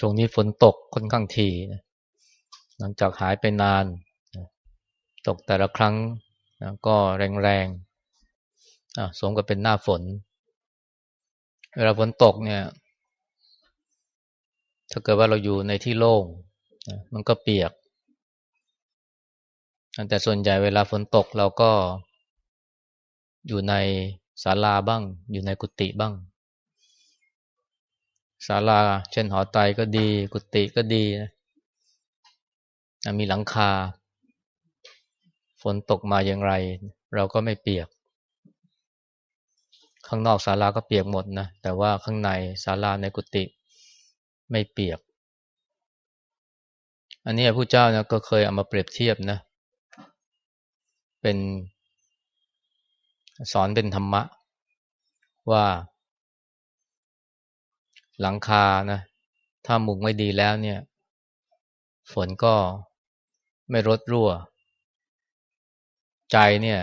ช่วงนี้ฝนตกค่อนข้างทีนะหลังจากหายไปนานนะตกแต่ละครั้งนะก็แรงๆสมกับเป็นหน้าฝน เวลาฝนตกเนี่ย ถ้าเกิดว่าเราอยู่ในที่โล่งนะมันก็เปียก แต่ส่วนใหญ่เวลาฝนตกเราก็อยู่ในศาลาบ้าง อยู่ในกุฏิบ้าง ศาลา เช่นหอไตก็ดี กุฏิก็ดีนะมีหลังคา ฝนตกมาอย่างไร เราก็ไม่เปียก ข้างนอกศาลาก็เปียกหมดนะแต่ว่าข้างในศาลาในกุฏิไม่เปียก อันนี้พระเจ้านะก็เคยเอามาเปรียบเทียบนะ เป็นสอนเป็นธรรมะว่า หลังคานะถ้ามุงไม่ดีแล้วเนี่ย ฝนก็ไม่รดรั่ว ใจเนี่ย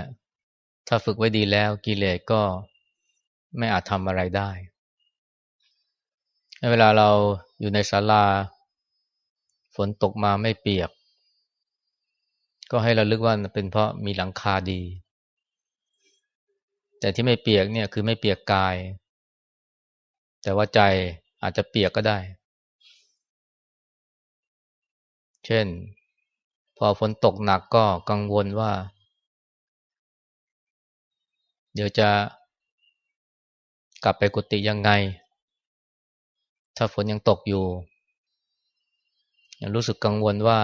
ถ้าฝึกไว้ดีแล้วกิเลสก็ไม่อาจทำอะไรได้ เวลาเราอยู่ในศาลา ฝนตกมาไม่เปียก ก็ให้เราลึกว่าเป็นเพราะมีหลังคาดี แต่ที่ไม่เปียกเนี่ยคือไม่เปียกกาย แต่ว่าใจ อาจจะเปียกก็ได้ เช่น พอฝนตกหนักก็กังวลว่า เดี๋ยวจะกลับไปกุฏิยังไง ถ้าฝนยังตกอยู่ยังรู้สึกกังวลว่า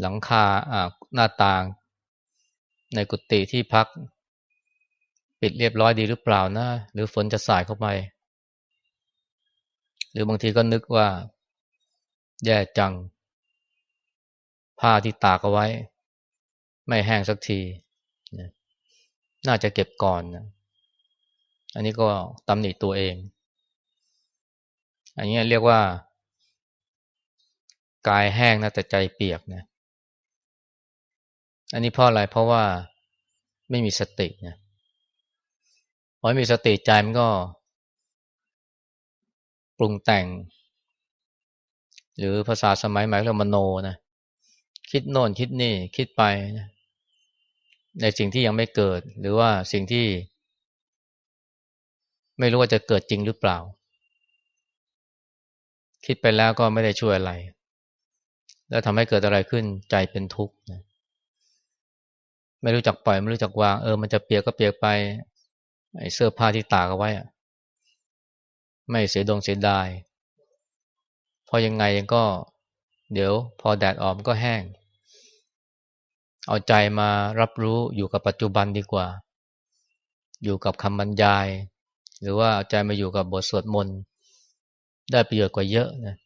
หลังคาหน้าต่าง ในกุฏิที่พัก ปิดเรียบร้อยดีหรือเปล่านะ หรือฝนจะสายเข้าไป หรือบางทีก็นึกว่า แย่จัง ผ้าที่ตากเอาไว้ ไม่แห้งสักที น่าจะเก็บก่อนนะอันนี้ก็ตำหนิตัวเอง อันนี้เรียกว่า กายแห้งนะแต่ใจเปียกนะ อันนี้เพราะอะไรเพราะว่าไม่มีสตินะพ อมีสติใจมันก็ ปรุงแต่ง หรือภาษาสมัยใหม่เรียกมโนนะคิดโน่นคิดนี่คิดไปนะในสิ่งที่ยังไม่เกิด หรือว่าสิ่งที่ ไม่รู้ว่าจะเกิดจริงหรือเปล่า คิดไปแล้วก็ไม่ได้ช่วยอะไร แล้วทำให้เกิดอะไรขึ้นใจเป็นทุกข์นะไม่รู้จักปล่อย ไม่รู้จักวางเออมันจะเปียกก็เปียกไป ไอ้เสื้อผ้าที่ตากเอาไว้อะไม่เสียดงเสียดายพอยังไงยังก็ เดี๋ยวพอแดดออกมันก็แห้ง เอาใจมารับรู้อยู่กับปัจจุบันดีกว่า อยู่กับคำบรรยาย หรือว่าเอาใจมาอยู่กับบทสวดมนต์ได้ประโยชน์กว่าเยอะนะ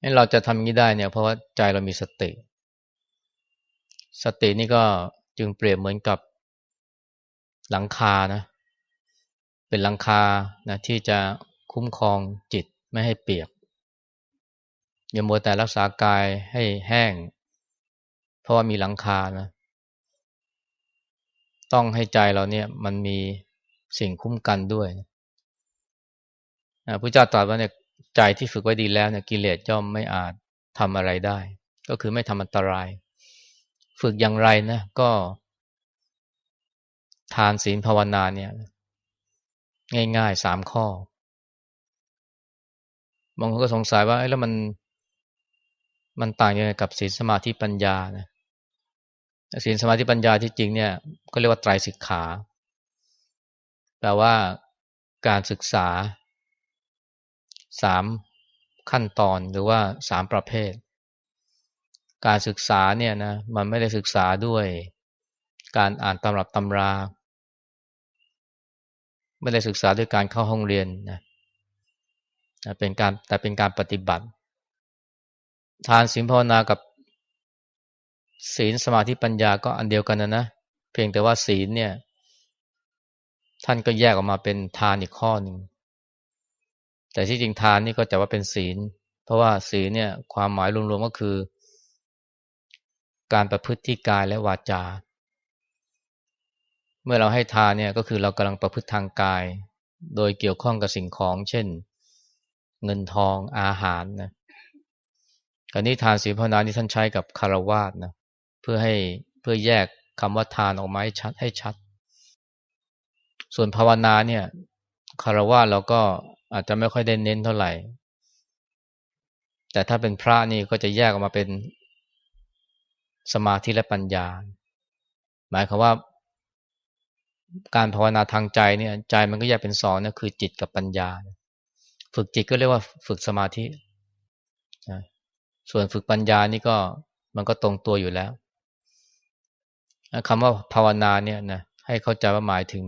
ให้เราจะทำอย่างนี้ได้เนี่ยเพราะว่าใจเรามีสติ สตินี่ก็จึงเปรียบเหมือนกับ หลังคานะเป็นหลังคานะที่จะคุ้มครองจิตไม่ให้เปียกอย่ามัวแต่รักษากายให้แห้ง เพราะว่ามีหลังคานะ ต้องให้ใจเราเนี่ยมันมีสิ่งคุ้มกันด้วยพระเจ้าตรัสว่าเนี่ยใจที่ฝึกไว้ดีแล้วเนี่ยกิเลสย่อมไม่อาจทำอะไรได้ ก็คือไม่ทำอันตราย ฝึกอย่างไรนะก็ ทานศีลภาวนาเนี่ย ง่ายๆสามข้อบางคนก็สงสัยว่าแล้วมันมันต่างยังไงกับศีลสมาธิปัญญานะศีลสมาธิปัญญาที่จริงเนี่ยก็เรียกว่าไตรสิกขาแปลว่าการศึกษาสามขั้นตอนหรือว่าสามประเภท การศึกษาเนี่ยนะมันไม่ได้ศึกษาด้วยการอ่านตำรับตำรา ไม่ได้ศึกษาด้วยการเข้าห้องเรียนนะเป็นการแต่เป็นการปฏิบัติ ทานศีลภาวนากับศีลสมาธิปัญญาก็อันเดียวกันนะนะเพียงแต่ว่าศีลเนี่ย ท่านก็แยกออกมาเป็นทานอีกข้อหนึ่งแต่ที่จริงทานนี่ก็จะว่าเป็นศีล เพราะว่าศีลเนี่ยความหมายรวมๆก็คือ การประพฤติที่กายและวาจา เมื่อเราให้ทานเนี่ยก็คือเรากำลังประพฤติทางกาย โดยเกี่ยวข้องกับสิ่งของ เช่น เงินทองอาหารนะการนี้ทานศีลภาวนานี่ท่านใช้กับคารวาสนะเพื่อให้เพื่อแยกคำว่าทานออกมาให้ชัดให้ชัด ส่วนภาวนาเนี่ยคารวะเราก็อาจจะไม่ค่อยได้เน้นเท่าไหร่ แต่ถ้าเป็นพระนี่ก็จะแยกออกมาเป็นสมาธิและปัญญา หมายความว่า การภาวนาทางใจเนี่ยใจมันก็แยกเป็นสองนะคือจิตกับปัญญา ฝึกจิตก็เรียกว่าฝึกสมาธิส่วนฝึกปัญญานี่ก็มันก็ตรงตัวอยู่แล้วคำว่าภาวนาเนี่ยนะให้เข้าใจว่าหมายถึง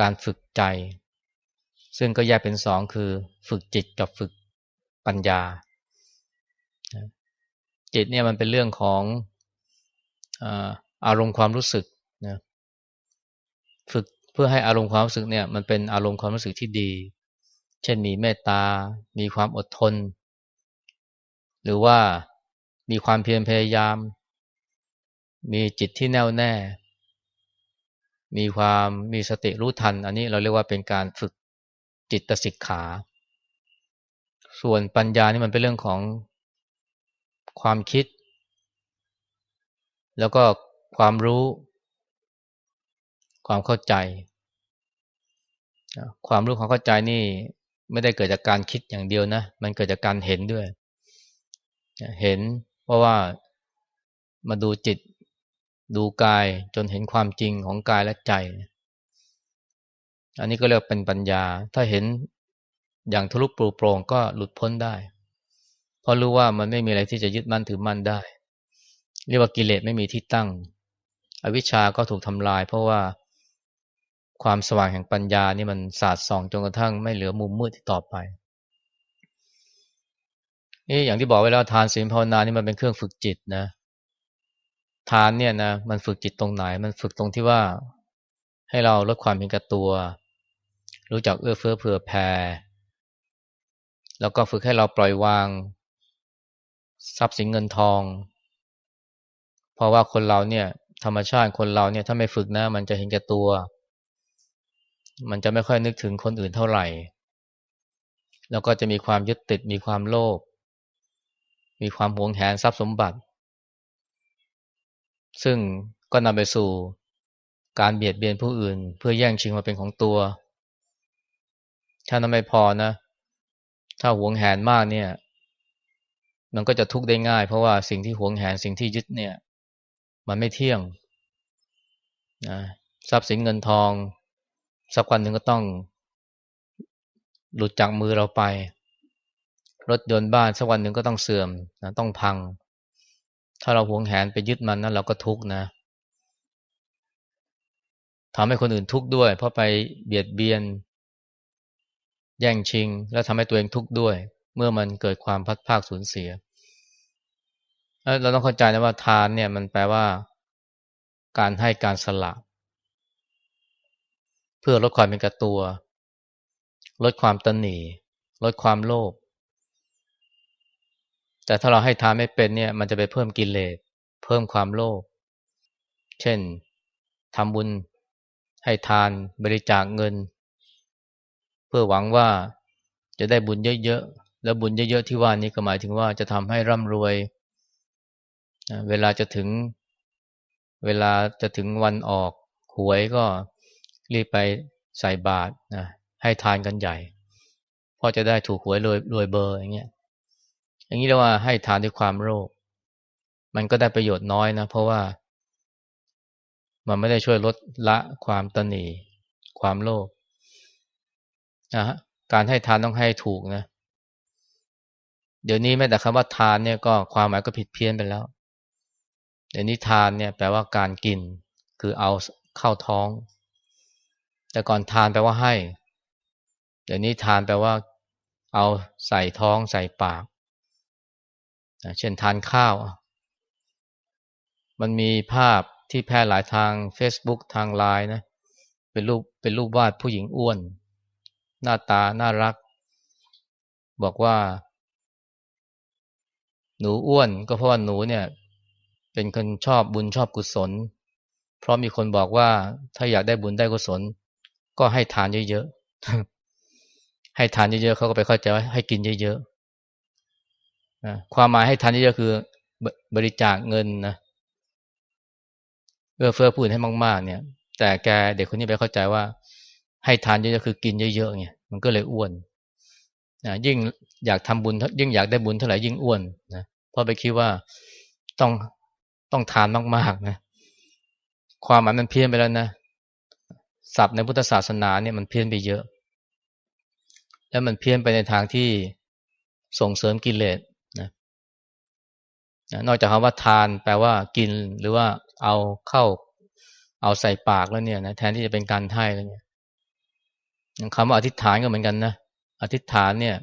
การฝึกใจ ซึ่งก็แยกเป็นสองคือ ฝึกจิตกับฝึกปัญญา จิตเนี่ยมันเป็นเรื่องของอารมณ์ความรู้สึกนะ เพื่อให้อารมณ์ความรู้สึกเนี่ยมันเป็นอารมณ์ความรู้สึกที่ดี เช่นมีเมตตา มีความอดทน หรือว่ามีความเพียรพยายาม มีจิตที่แน่วแน่ มีความมีสติรู้ทัน อันนี้เราเรียกว่าเป็นการฝึกจิตสิกขา ส่วนปัญญานี่มันเป็นเรื่องของความคิด แล้วก็ความรู้ ความเข้าใจ ความรู้ความเข้าใจนี่ไม่ได้เกิดจากการคิดอย่างเดียวนะ มันเกิดจากการเห็นด้วย เห็นเพราะว่ามาดูจิตดูกายจนเห็นความจริงของกายและใจ อันนี้ก็เรียกเป็นปัญญา ถ้าเห็นอย่างทะลุปรูโปร่งก็หลุดพ้นได้ เพราะรู้ว่ามันไม่มีอะไรที่จะยึดมั่นถือมั่นได้ เรียกว่ากิเลสไม่มีที่ตั้ง อวิชชาก็ถูกทำลาย เพราะว่า ความสว่างแห่งปัญญานี่มันสาดส่องจนกระทั่งไม่เหลือมุมมืดที่ต่อไปนี่อย่างที่บอกไว้แล้วทานศีลภาวนานี่มันเป็นเครื่องฝึกจิตนะทานเนี่ยนะมันฝึกจิตตรงไหน มันฝึกตรงที่ว่า ให้เราลดความเป็นกับตัว รู้จักเอื้อเฟื้อเผื่อแผ่แล้วก็ฝึกให้เราปล่อยวาง ทรัพย์สินเงินทอง เพราะว่าคนเราเนี่ย ธรรมชาติคนเราเนี่ยถ้าไม่ฝึกนะ มันจะเห็นแก่ตัว มันจะไม่ค่อยนึกถึงคนอื่นเท่าไหร่ แล้วก็จะมีความยึดติดมีความโลภมีความหวงแหนทรัพย์สมบัติ ซึ่งก็นำไปสู่การเบียดเบียนผู้อื่น เพื่อแย่งชิงมาเป็นของตัว ถ้านั้นไม่พอนะ ถ้าหวงแหนมากเนี่ย มันก็จะทุกข์ได้ง่าย เพราะว่าสิ่งที่หวงแหนสิ่งที่ยึดเนี่ย มันไม่เที่ยงนะทรัพย์สินเงินทอง สักวันหนึ่งก็ต้อง หลุดจากมือเราไป รถยนต์บ้านสักวันหนึ่งก็ต้องเสื่อมนะต้องพัง ถ้าเราหวงแหนไปยึดมันนั้นเราก็ทุกข์นะทำให้คนอื่นทุกข์ด้วย เพราะไปเบียดเบียน แย่งชิง แล้วทำให้ตัวเองทุกข์ด้วย เมื่อมันเกิดความพัดภาคสูญเสียเราต้องเข้าใจนะว่าทานเนี่ยมันแปลว่า การให้การสละ พื่อลดความเป็นกระตัว ลดความตนหนีลดความโลภแต่ถ้าเราให้ทานไม่เป็นเนี่ย มันจะไปเพิ่มกิเลสเพิ่มความโลภเช่นทำบุญให้ทานบริจาคเงิน เพื่อหวังว่าจะได้บุญเยอะๆแล้วบุญเยอะๆที่ว่านี้ก็หมายถึงว่าจะทำให้ร่ำรวย เวลาจะถึง เวลาจะถึงวันออกหวยก็ รีบไปใส่บาตรนะให้ทานกันใหญ่พราะจะได้ถูกหวยรวยรวยเบอร์อย่างเงี้ยอย่างนี้เรียกว่าให้ทานด้วยความโลภมันก็ได้ประโยชน์น้อยนะ เพราะว่า มันไม่ได้ช่วยลดละความตนีความโลภนะฮะการให้ทานต้องให้ถูกนะ เดี๋ยวนี้แม้แต่คำว่าทานเนี่ยก็ความหมายก็ผิดเพี้ยนไปแล้ว เดี๋ยวนี้ทานเนี่ยแปลว่าการกิน คือเอาเข้าท้อง แต่ก่อนทานแปลว่าให้ เดี๋ยวนี้ทานแปลว่า เอาใส่ท้องใส่ปาก เช่นทานข้าว มันมีภาพที่แพร่หลายทาง Facebook ทางไลน์นะ เป็นรูปเป็นรูปวาดผู้หญิงอ้วน หน้าตาน่ารัก บอกว่า หนูอ้วนก็เพราะว่าหนูเนี่ย เป็นคนชอบบุญชอบกุศล เพราะมีคนบอกว่าถ้าอยากได้บุญได้กุศล ก็ให้ทานเยอะๆให้ทานเยอะๆเขาก็ไปเข้าใจว่าให้กินเยอะๆความหมายให้ทานเยอะๆคือบริจาคเงินนะเอื้อเฟื้อผู้อื่นให้มากๆ เนี่ย แต่แกเด็กคนนี้ไปเข้าใจว่า ให้ทานเยอะๆคือกินเยอะๆเนี่ยมันก็เลยอ้วนนะยิ่งอยากทำบุญยิ่งอยากได้บุญเท่าไหร่ยิ่งอ้วนนะเพราะไปคิดว่าต้องต้องทานมากๆนะความหมายมันเพี้ยนไปแล้วนะ ศัพท์ในพุทธศาสนาเนี่ยมันเพี้ยนไปเยอะ แล้วมันเพี้ยนไปในทางที่ส่งเสริมกิเลสนะนอกจากคำว่าทานแปลว่ากินหรือว่าเอาเข้าเอาใส่ปากแล้วเนี่ยนะแทนที่จะเป็นการให้แล้วเนี่ยคำว่าอธิษฐานก็เหมือนกันนะอธิษฐานเนี่ย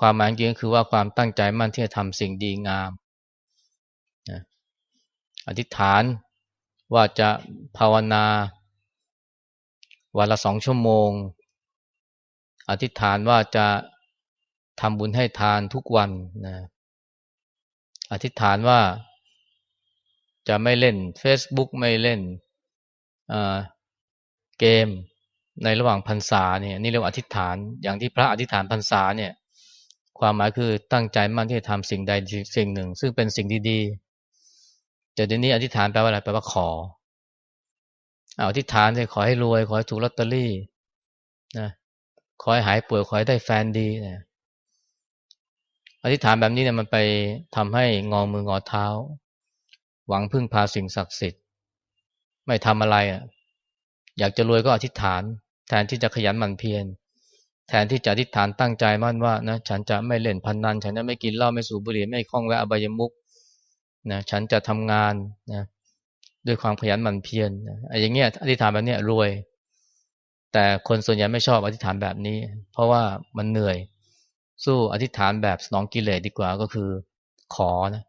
ความหมายจริงก็คือว่าความตั้งใจมั่นที่จะทำสิ่งดีงามนะอธิษฐานว่าจะภาวนา วันละสองชั่วโมง อธิษฐานว่าจะทำบุญให้ทานทุกวันนะอธิษฐานว่าจะไม่เล่น Facebook ไม่เล่นเกมในระหว่างพรรษาเนี่ยนี่เรียกว่าอธิษฐานอย่างที่พระอธิษฐานพรรษาเนี่ยความหมายคือตั้งใจมั่นที่จะทำสิ่งใดสิ่งหนึ่ง ซึ่งเป็นสิ่งดีๆแต่เดี๋ยวนี้อธิษฐานแปลว่าอะไรแปลว่าขอ เอาอธิษฐานเลยขอให้รวย ขอให้ถูกลอตเตอรี่นะขอให้หายป่วยขอให้ได้แฟนดีนะอธิษฐานแบบนี้เนี่ยมันไปทำให้งอมืองอเท้า หวังพึ่งพาสิ่งศักดิ์สิทธิ์ ไม่ทำอะไรอะ อยากจะรวยก็อธิษฐาน แทนที่จะขยันหมั่นเพียรแทนที่จะอธิษฐานตั้งใจมั่นว่านะฉันจะไม่เล่นพนนัน ฉันจะไม่กินเหล้าไม่สูบบุหรี่ไม่คล้องแวะอบายมุกนะฉันจะทำงานนะ ด้วยความขยันหมั่นเพียรไอ้อย่างเงี้ยอธิษฐานแบบเนี้ยรวย แต่คนส่วนใหญ่ไม่ชอบอธิษฐานแบบนี้ เพราะว่ามันเหนื่อย สู้อธิษฐานแบบสนองกิเลสดีกว่าก็คือ ขอนะ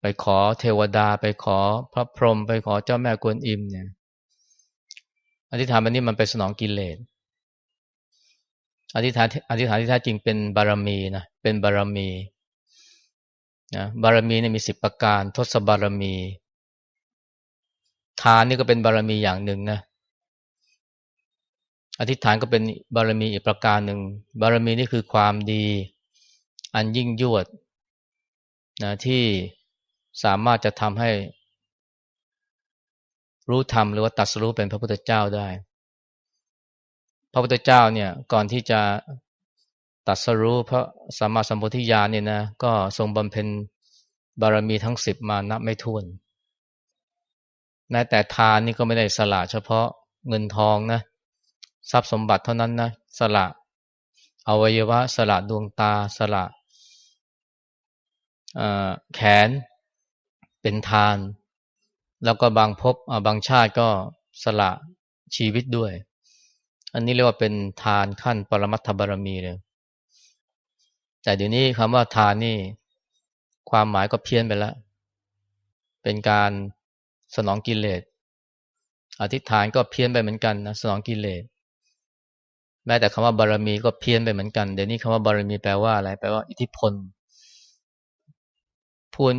ไปขอเทวดา ไปขอพระพรหมไปขอเจ้าแม่กวนอิมเนี่ยอธิษฐานแบบนี้มันไปสนองกิเลสอธิษฐานอธิษฐานที่แท้จริงเป็นบารมีนะเป็นบารมีนะบารมีเนี่ยมีสิบประการ ทศบารมี ทานนี่ก็เป็นบารมีอย่างหนึ่งนะอธิษฐานก็เป็นบารมีอีกประการหนึ่ง บารมีนี่คือความดี อันยิ่งยวดนะที่สามารถจะทำให้ รู้ธรรมหรือว่าตัดสรู้เป็นพระพุทธเจ้าได้ พระพุทธเจ้าเนี่ยก่อนที่จะตัดสรู้พระสัมมาสัมพุทธิญาณเนี่ยนะก็ทรงบำเพ็ญบารมีทั้งสิบมานับไม่ถ้วน แม้แต่ทานนี่ก็ไม่ได้สละเฉพาะเงินทองนะทรัพย์สมบัติเท่านั้นนะสละอวัยวะ สละดวงตาสละแขนเป็นทาน แล้วก็บางพบบางชาติก็สละชีวิตด้วย อันนี้เรียกว่าเป็นทานขั้นปรมัตถบารมีเลยแต่เดี๋ยวนี้คำว่าทานนี่ ความหมายก็เพี้ยนไปแล้ว เป็นการ สนองกิเลสอธิษฐานก็เพี้ยนไปเหมือนกันนะสนองกิเลสแม้แต่คำว่าบารมีก็เพี้ยนไปเหมือนกันเดี๋ยวนี้คำว่าบารมีแปลว่าอะไรแปลว่าอิทธิพลพูน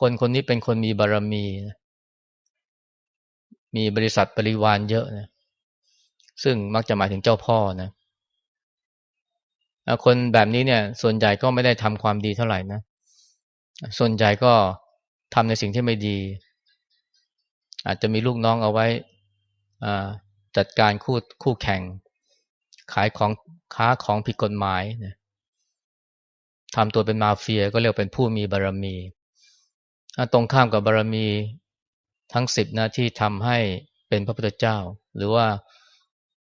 คนคนนี้เป็นคนมีบารมีนะมีบริษัทบริวารเยอะนะซึ่งมักจะหมายถึงเจ้าพ่อนะคนแบบนี้เนี่ย ส่วนใหญ่ก็ไม่ได้ทำความดีเท่าไหร่นะ ส่วนใหญ่ก็ทำในสิ่งที่ไม่ดี อาจจะมีลูกน้องเอาไว้จัดการคู่คู่แข่ง ขายของค้าของผิดกฎหมายนะทำตัวเป็นมาเฟียก็เรียกเป็นผู้มีบารรมีตรงข้ามกับบารรมีทั้งสิบนะที่ทำให้เป็นพระพุทธเจ้า หรือว่า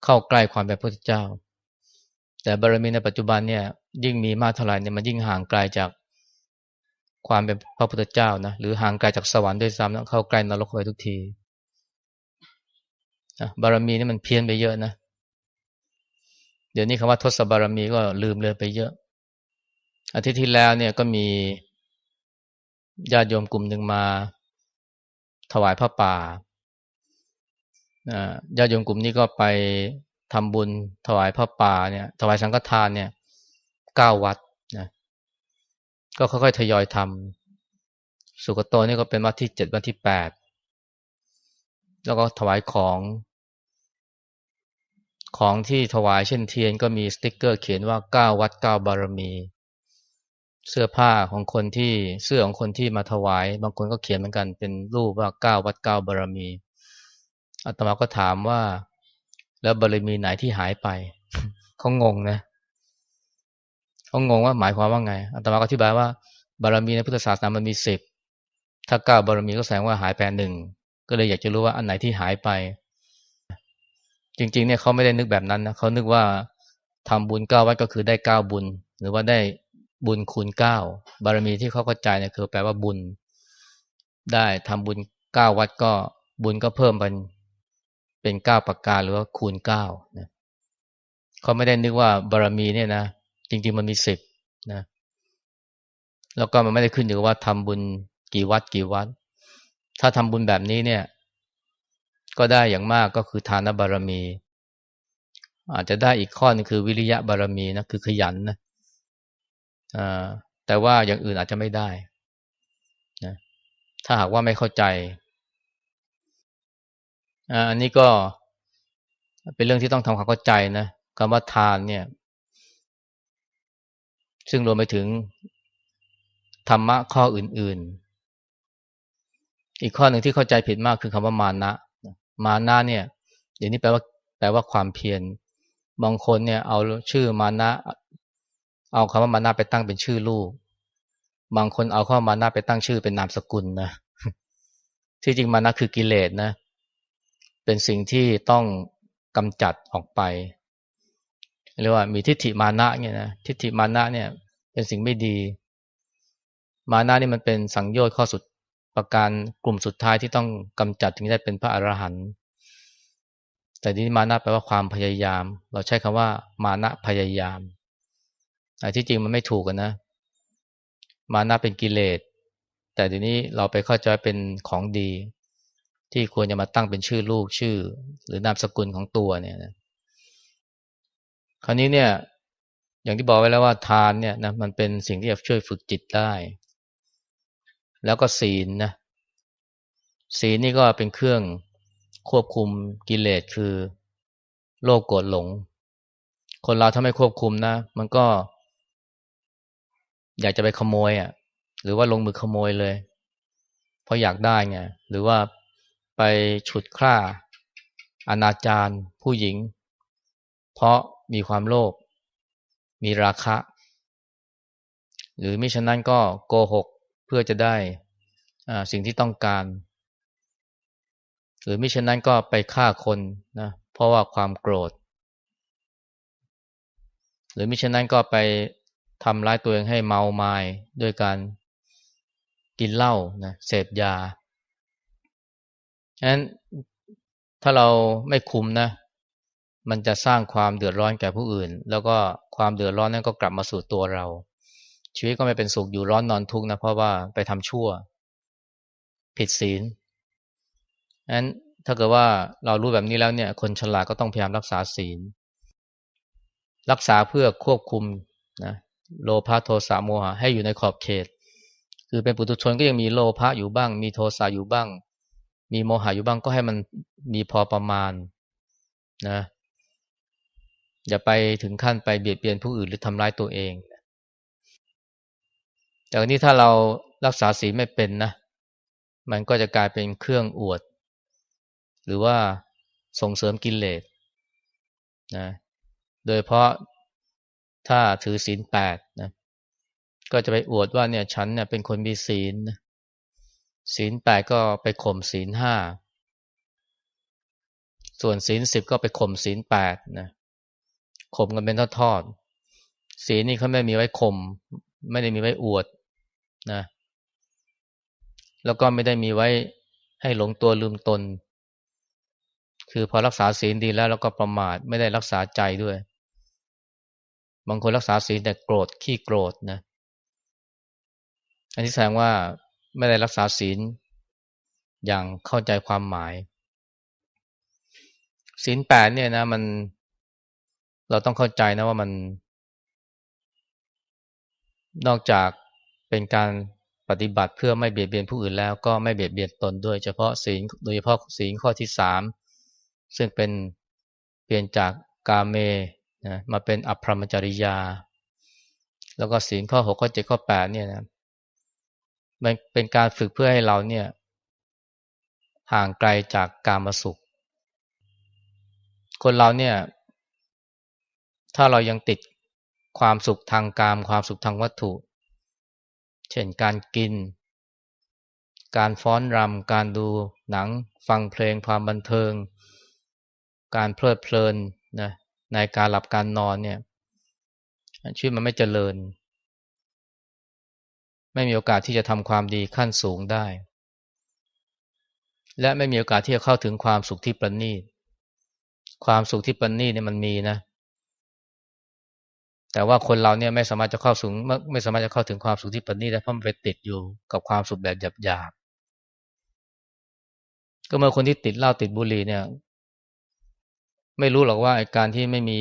เข้าใกล้ความเป็นพระพุทธเจ้า แต่บารมีในปัจจุบันเนี่ยยิ่งมีมากเท่าไหร่เนี่ยมันยิ่งห่างไกลจาก ความเป็นพระพุทธเจ้านะหรือห่างไกลจากสวรรค์ด้วยซ้ำนะเข้าใกล้นรกไปทุกทีบารมีนี่มันเพี้ยนไปเยอะนะเดี๋ยวนี้คำว่าทศบารมีก็ลืมเลยไปเยอะ อาทิตย์ที่แล้วเนี่ยก็มีญาติโยมกลุ่มหนึ่งมา ถวายพระป่าญาติโยมกลุ่มนี้ก็ไปทำบุญถวายพระป่าเนี่ย ถวายสังฆทานเนี่ยเก้าวัด ก็ค่อยๆทยอยทำสุกโตนี่ก็เป็นวัดที่เจ็ดวัดที่แปดแล้วก็ถวายของ ของที่ถวายเช่นเทียนก็มีสติกเกอร์เขียนว่าเก้าวัดเก้าบารมี เสื้อผ้าของคนที่เสื้อของคนที่มาถวาย บางคนก็เขียนเหมือนกันเป็นรูปว่าเก้าวัดเก้าบารมีอาตมาก็ถามว่า แล้วบารมีไหนที่หายไปเขางงนะ เขางงว่าหมายความว่าไงอาตมาก็อธิบายว่า บารมีในพุทธศาสนามันมีสิบถ้าเก้าบารมีก็แสดงว่าหายไปหนึ่งก็เลยอยากจะรู้ว่าอันไหนที่หายไป จริง ๆ เนี่ยเขาไม่ได้นึกแบบนั้นนะเขานึกว่าทำบุญเก้าวัดก็คือได้เก้าบุญ หรือว่าได้บุญคูณเก้าบารมีที่เขาเข้าใจเนี่ยคือแปลว่าบุญ ได้ทำบุญเก้าวัดก็บุญก็เพิ่มเป็นเป็นเก้าประการหรือว่าคูณเก้านะเขาไม่ได้นึกว่าบารมีเนี่ยนะ จริงๆมันมีสิบนะแล้วก็มันไม่ได้ขึ้นอยู่กับว่าทำบุญกี่วัดกี่วัด ถ้าทำบุญแบบนี้เนี่ย ก็ได้อย่างมากก็คือทานบารมี อาจจะได้อีกข้อนึงคือวิริยะบารมีนะคือขยันนะแต่ว่าอย่างอื่นอาจจะไม่ได้นะถ้าหากว่าไม่เข้าใจอันนี้ก็เป็นเรื่องที่ต้องทำความเข้าใจนะคำว่าทานเนี่ย ซึ่งรวมไปถึงธรรมะข้ออื่น ๆ อีกข้อหนึ่งที่เข้าใจผิดมากคือคำว่ามานะ มานะเนี่ยเดี๋ยวนี้แปลว่าแปลว่าความเพียรบางคนเนี่ยเอาชื่อมานะ เอาคำว่ามานะไปตั้งเป็นชื่อลูก บางคนเอาข้อมานะไปตั้งชื่อเป็นนามสกุลนะที่จริงมานะคือกิเลสนะ เป็นสิ่งที่ต้องกำจัดออกไป เรียกว่ามีทิฏฐิมานะเนี่ยนะทิฏฐิมานะเนี่ย เป็นสิ่งไม่ดี มานะนี่มันเป็นสังโยชน์ข้อสุดประการกลุ่มสุดท้ายที่ต้องกำจัดถึงได้เป็นพระอรหันต์แต่ที่มานะแปลว่าความพยายาม เราใช้คำว่า มานะพยายามแต่ที่จริงมันไม่ถูกกันนะ มานะเป็นกิเลสแต่ทีนี้เราไปเข้าใจเป็นของดี ที่ควรจะมาตั้งเป็นชื่อลูกชื่อ หรือนามสกุลของตัวเนี่ยนะ คราวนี้เนี่ย อย่างที่บอกไว้แล้วว่าทานเนี่ยนะมันเป็นสิ่งที่จะช่วยฝึกจิตได้ แล้วก็ศีลนะศีลนี่ก็เป็นเครื่องควบคุมกิเลสคือโลภโกรธหลง คนเราถ้าไม่ควบคุมนะ มันก็ อยากจะไปขโมยอะ หรือว่าลงมือขโมยเลย เพราะอยากได้ไงหรือว่าไปฉุดฆ่าอนาจารผู้หญิง เพราะ มีความโลภมีราคะ หรือมิฉะนั้นก็โกหกเพื่อจะได้สิ่งที่ต้องการ หรือมิฉะนั้นก็ไปฆ่าคนนะเพราะว่าความโกรธ หรือมิฉะนั้นก็ไปทำร้ายตัวเองให้เมาไมา้ด้วยการกินเหล้านะเสพยาฉะนั้นถ้าเราไม่คุมนะ มันจะสร้างความเดือดร้อนแก่ผู้อื่น แล้วก็ความเดือดร้อนนั้นก็กลับมาสู่ตัวเรา ชีวิตก็ไม่เป็นสุขอยู่ร้อนนอนทุกข์นะเพราะว่าไปทำชั่ว ผิดศีลนั้นถ้าเกิดว่าเรารู้แบบนี้แล้วเนี่ย คนฉลาดก็ต้องพยายามรักษาศีล รักษาเพื่อควบคุมนะโลภะโทสะโมหะให้อยู่ในขอบเขต คือเป็นปุถุชนก็ยังมีโลภะอยู่บ้าง มีโทสะอยู่บ้าง มีโมหะอยู่บ้างก็ให้มันมีพอประมาณนะ อย่าไปถึงขั้นไปเบียดเบียนผู้อื่นหรือทำร้ายตัวเองแต่นี้ถ้าเรารักษาศีลไม่เป็นนะ มันก็จะกลายเป็นเครื่องอวด หรือว่าส่งเสริมกิเลสนะโดยเพราะถ้าถือศีลแปดนะก็จะไปอวดว่าเนี่ยฉันเนี่ยเป็นคนมีศีลศีลแปดก็ไปข่มศีลห้าส่วนศีลสิบก็ไปข่มศีลแปดนะ ข่มกันเป็นทอดๆศีลนี่เขาไม่มีไว้ข่มไม่ได้มีไว้อวดนะแล้วก็ไม่ได้มีไว้ให้หลงตัวลืมตน คือพอรักษาศีลดีแล้วแล้วก็ประมาทไม่ได้รักษาใจด้วย บางคนรักษาศีลแต่โกรธขี้โกรธนะ อันนี้แสดงว่าไม่ได้รักษาศีลอย่างเข้าใจความหมายศีลแปดเนี่ยนะมัน เราต้องเข้าใจนะว่ามัน นอกจากเป็นการปฏิบัติเพื่อไม่เบียดเบียนผู้อื่นแล้วก็ไม่เบียดเบียนตนด้วย เฉพาะศีลโดยเฉพาะศีลข้อที่สามซึ่งเป็นเปลี่ยนจากกาเมนะมาเป็นอภรรมจริยา แล้วก็ศีลข้อหกข้อเจ็ดข้อแปดเนี่ยนะมันเป็นการฝึกเพื่อให้เราเนี่ยห่างไกลจากกามสุข คนเราเนี่ย ถ้าเรายังติดความสุขทางกาม ความสุขทางวัตถุ เช่นการกิน การฟ้อนรำการดูหนัง ฟังเพลงความบันเทิง การเพลิดเพลินนะในการหลับการนอนเนี่ยชีวิตมันไม่เจริญ ไม่มีโอกาสที่จะทำความดีขั้นสูงได้ และไม่มีโอกาสที่จะเข้าถึงความสุขที่ประณีตความสุขที่ประณีตเนี่ยมันมีนะ แต่ว่าคนเราเนี่ยไม่สามารถจะเข้าสูงไม่สามารถจะเข้าถึงความสุขที่ประณีตได้เพราะมันไปติดอยู่กับความสุขแบบหยาบๆก็เมื่อคนที่ติดเหล้าติดบุหรี่เนี่ย ไม่รู้หรอกว่าการที่ไม่มี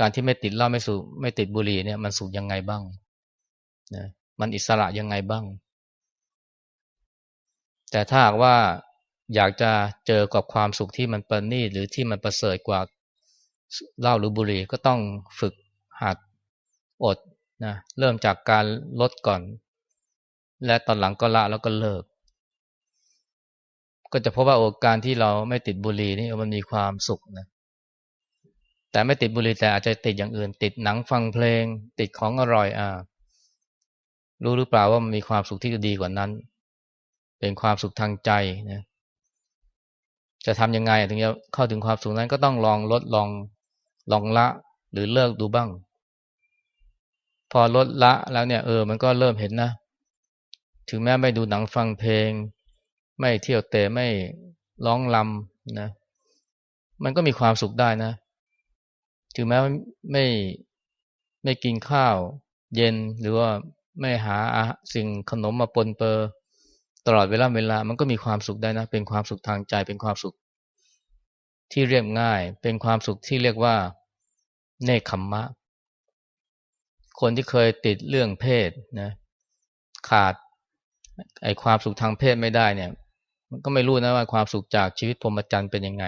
การที่ไม่ติดเหล้าไม่สูบไม่ติดบุหรี่เนี่ยมันสุขยังไงบ้างนะมันอิสระยังไงบ้าง แต่ถ้าหากว่าอยากจะเจอกับความสุขที่มันประณีตหรือที่มันประเสริฐกว่าเหล้าหรือบุหรี่ก็ต้องฝึก หัดอดนะเริ่มจากการลดก่อน และตอนหลังก็ละแล้วก็เลิก ก็จะพบว่าโอการที่เราไม่ติดบุหรี่นี่มันมีความสุขนะแต่ไม่ติดบุหรี่แต่อาจจะติดอย่างอื่น ติดหนังฟังเพลง ติดของอร่อยอ่ารู้หรือเปล่าว่ามันมีความสุขที่ดีกว่านั้น เป็นความสุขทางใจนะจะทำยังไงถึงจะเข้าถึงความสุขนั้นก็ต้องลองลดลองลองละหรือเลิกดูบ้าง พอลดละแล้วเนี่ยเออมันก็เริ่มเห็นนะ ถึงแม้ไม่ดูหนังฟังเพลง ไม่เที่ยวเตะไม่ร้องลำนะ มันก็มีความสุขได้นะ ถึงแม้ไม่ไม่กินข้าวเย็นหรือว่าไม่หาสิ่งขนมมาปนเปื้อตลอดเวลาเวลามันก็มีความสุขได้นะ เป็นความสุขทางใจเป็นความสุข ที่เรียบง่าย เป็นความสุขที่เรียกว่าเนคขมมะ คนที่เคยติดเรื่องเพศนะขาดไอความสุขทางเพศไม่ได้เนี่ย มันก็ไม่รู้นะว่าความสุขจากชีวิตพรหมจรรย์เป็นยังไง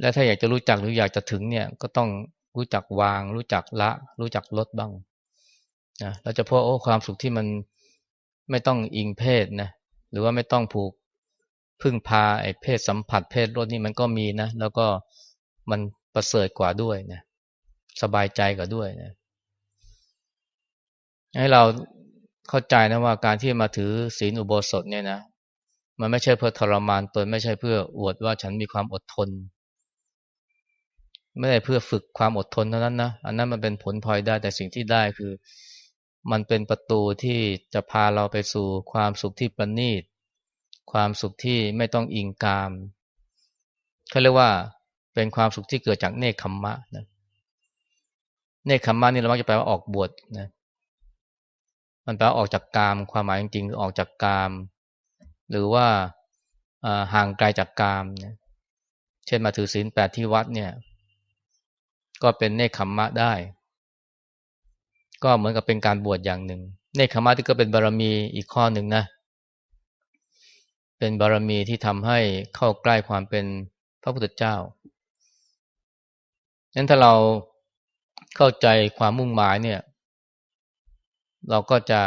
และถ้าอยากจะรู้จักหรืออยากจะถึงเนี่ย ก็ต้องรู้จักวาง รู้จักละ รู้จักลดบ้างนะเราจะพบโอ้ความสุขที่มันไม่ต้องอิงเพศนะหรือว่าไม่ต้องผูกพึ่งพาไอ้เพศสัมผัสเพศรสนี่มันก็มีนะ แล้วก็มันประเสริฐกว่าด้วยนะ สบายใจกว่าด้วยนะให้เราเข้าใจนะว่าการที่มาถือศีลอุโบสถเนี่ยนะ มันไม่ใช่เพื่อทรมานตนไม่ใช่เพื่ออวดว่าฉันมีความอดทน ไม่ได้เพื่อฝึกความอดทนเท่านั้นนะ อันนั้นมันเป็นผลพลอยได้แต่สิ่งที่ได้คือ มันเป็นประตูที่จะพาเราไปสู่ความสุขที่ประณีต ความสุขที่ไม่ต้องอิงกามเขาเรียกว่าเป็นความสุขที่เกิดจากเนคขมมะนะเนคขมมะนี่เรามักจะแปลว่าออกบวชนะมันแปลว่าออกจากกามความหมายจริงๆคือออกจากกาม หรือว่าห่างไกลจากกามเนี่ยเช่นมาถือศีลแปดที่วัดเนี่ย ก็เป็นเนคขมมะได้ ก็เหมือนกับเป็นการบวชอย่างหนึ่ง เนคขมมะที่ก็เป็นบารมีอีกข้อหนึ่งนะ เป็นบารมีที่ทำให้เข้าใกล้ความเป็นพระพุทธเจ้านั้นถ้าเรา เข้าใจความมุ่งหมายเนี่ย เราก็จะ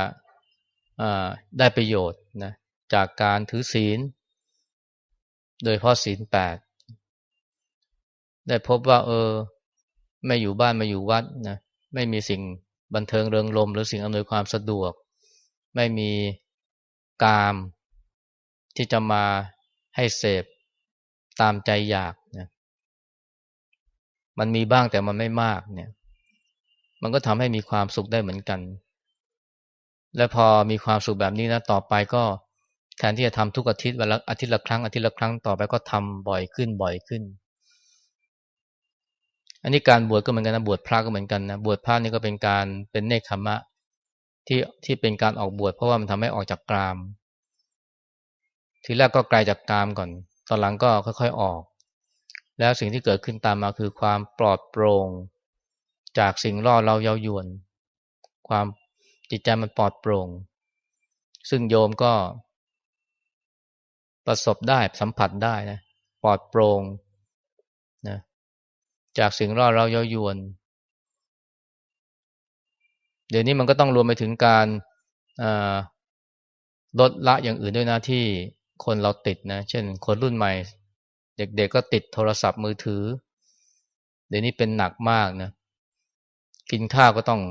ได้ประโยชน์นะจากการถือศีล โดยเพราะศีลแปดได้พบว่า เออ ไม่อยู่บ้านมาอยู่วัดนะไม่มีสิ่งบันเทิงเริงรมหรือสิ่งอำนวยความสะดวก ไม่มีกาม ที่จะมาให้เสพตามใจอยากนะมันมีบ้างแต่มันไม่มากเนี่ย มันก็ทำให้มีความสุขได้เหมือนกัน และพอมีความสุขแบบนี้นะต่อไปก็แทนที่จะทำทุกอาทิตย์วันละอาทิตย์ละครั้งอาทิตย์ละครั้งต่อไปก็ทำบ่อยขึ้นบ่อยขึ้น อันนี้การบวชก็เหมือนกันนะบวชพระก็เหมือนกันนะบวชพระนี่ก็เป็นการเป็นเนคขมะที่ที่เป็นการออกบวชเพราะว่ามันทำให้ออกจากกราม ทีแรกก็ไกลจากกรามก่อน ตอนหลังก็ค่อยๆออก แล้วสิ่งที่เกิดขึ้นตามมาคือความปลอดโปร่ง จากสิ่งล่อเราเย้ายวน ความจิตใจมันปลอดโปร่ง ซึ่งโยมก็ ประสบได้สัมผัสได้นะปลอดโปร่งนะจากสิ่งร่อเราเย้ายวน เดี๋ยวนี้มันก็ต้องรวมไปถึงการลดละอย่างอื่นด้วยนะที่คนเราติดนะ เช่น คนรุ่นใหม่ เด็กๆก็ติดโทรศัพท์มือถือ เดี๋ยวนี้เป็นหนักมากนะ กินข้าวก็ต้อง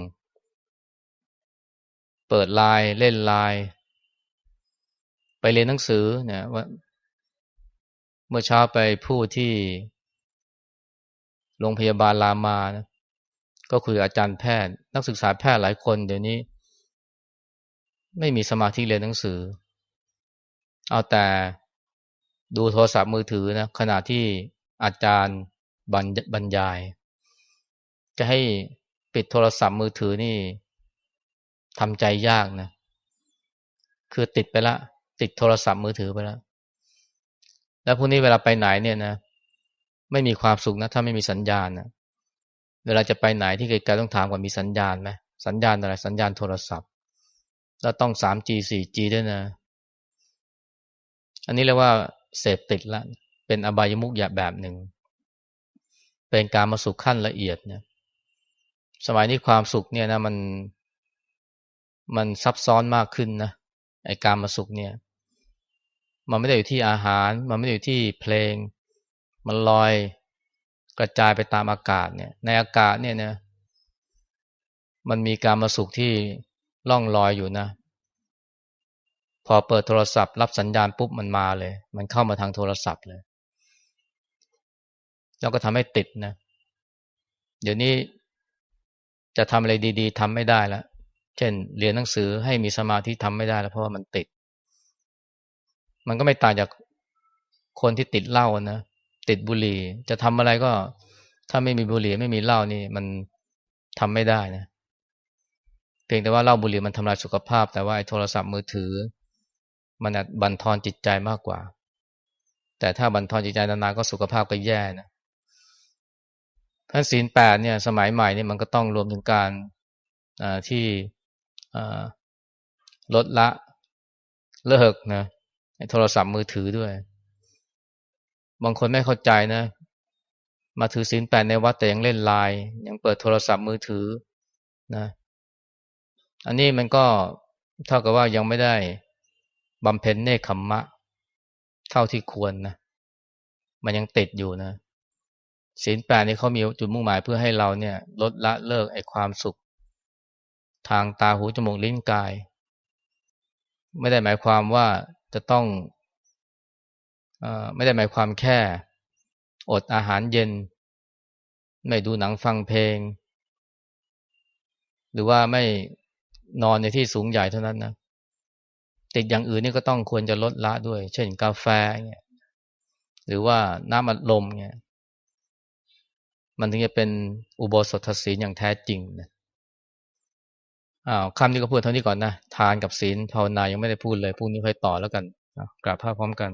เปิดไลน์เล่นไลน์ไปเรียนหนังสือเนี่ยว่า เมื่อเช้าไปพูดที่โรงพยาบาลรามานะก็คุยอาจารย์แพทย์ นักศึกษาแพทย์หลายคน เดี๋ยวนี้ ไม่มีสมาธิเรียนหนังสือ เอาแต่ดูโทรศัพท์มือถือนะขณะที่อาจารย์บรรบรรยาย จะให้ ปิดโทรศัพท์มือถือนี่ทำใจยากนะ คือติดไปละ ติดโทรศัพท์มือถือไปแล้ว แล้วพวกนี้เวลาไปไหนเนี่ยนะ ไม่มีความสุขนะ ถ้าไม่มีสัญญาณนะเวลาจะไปไหนที่ไกลๆต้องถามก่อนมีสัญญาณไหมสัญญาณอะไร สัญญาณโทรศัพท์ แล้วต้อง 3G 4G ด้วยนะ อันนี้เรียกว่าเสพติดละ เป็นอบายมุกอย่าแบบหนึ่ง เป็นการมาสุขขั้นละเอียดเนี่ย สมัยนี้ความสุขเนี่ยนะมันมันซับซ้อนมากขึ้นนะไอการมาสุขเนี่ย มันไม่ได้อยู่ที่อาหาร มันไม่ได้อยู่ที่เพลง มันลอยกระจายไปตามอากาศเนี่ย ในอากาศเนี่ยนะมันมีการมาสุขที่ล่องลอยอยู่นะ พอเปิดโทรศัพท์รับสัญญาณปุ๊บมันมาเลย มันเข้ามาทางโทรศัพท์เลย แล้วก็ทำให้ติดนะ เดี๋ยวนี้ จะทำอะไรดี ๆทำไม่ได้แล้วเช่น เรียนหนังสือให้มีสมาธิทำไม่ได้แล้วเพราะว่ามันติด มันก็ไม่ต่างจากคนที่ติดเหล้านะติดบุหรี่ จะทำอะไรก็ ถ้าไม่มีบุหรี่ไม่มีเหล้านี่มันทำไม่ได้นะเพียงแต่ว่าเหล้าบุหรี่มันทำลายสุขภาพ แต่ว่าไอ้โทรศัพท์มือถือ มันบั่นทอนจิตใจมากกว่า แต่ถ้าบั่นทอนจิตใจนานๆก็สุขภาพก็แย่นะ ท่านศีลแปดเนี่ยสมัยใหม่นี่มันก็ต้องรวมถึงการที่ลดละเลิกนะโทรศัพท์มือถือด้วย บางคนไม่เข้าใจนะ มาถือศีลแปดในวัดแต่ยังเล่นไลน์ยังเปิดโทรศัพท์มือถือนะอันนี้มันก็เท่ากับว่ายังไม่ได้บำเพ็ญเนคขมมะ เท่าที่ควรนะ มันยังติดอยู่นะ ศีลแปดนี่เขามีจุดมุ่งหมายเพื่อให้เราเนี่ยลดละเลิกไอ้ความสุข ทางตาหูจมูกลิ้นกาย ไม่ได้หมายความว่าจะต้องอไม่ได้หมายความแค่ อดอาหารเย็น ไม่ดูหนังฟังเพลง หรือว่าไม่นอนในที่สูงใหญ่เท่านั้นนะติดอย่างอื่นนี่ก็ต้องควรจะลดละด้วย เช่นกาแฟเนี่ยหรือว่าน้ำอัดลมเนี่ย มันถึงจะเป็นอุโบสถศีลอย่างแท้จริงนะอ้าวคำนี้ก็พูดเท่านี้ก่อนนะ ทานกับศีลภาวนายังไม่ได้พูดเลยพรุ่งนี้ค่อยต่อแล้วกันกราบพระพร้อมกัน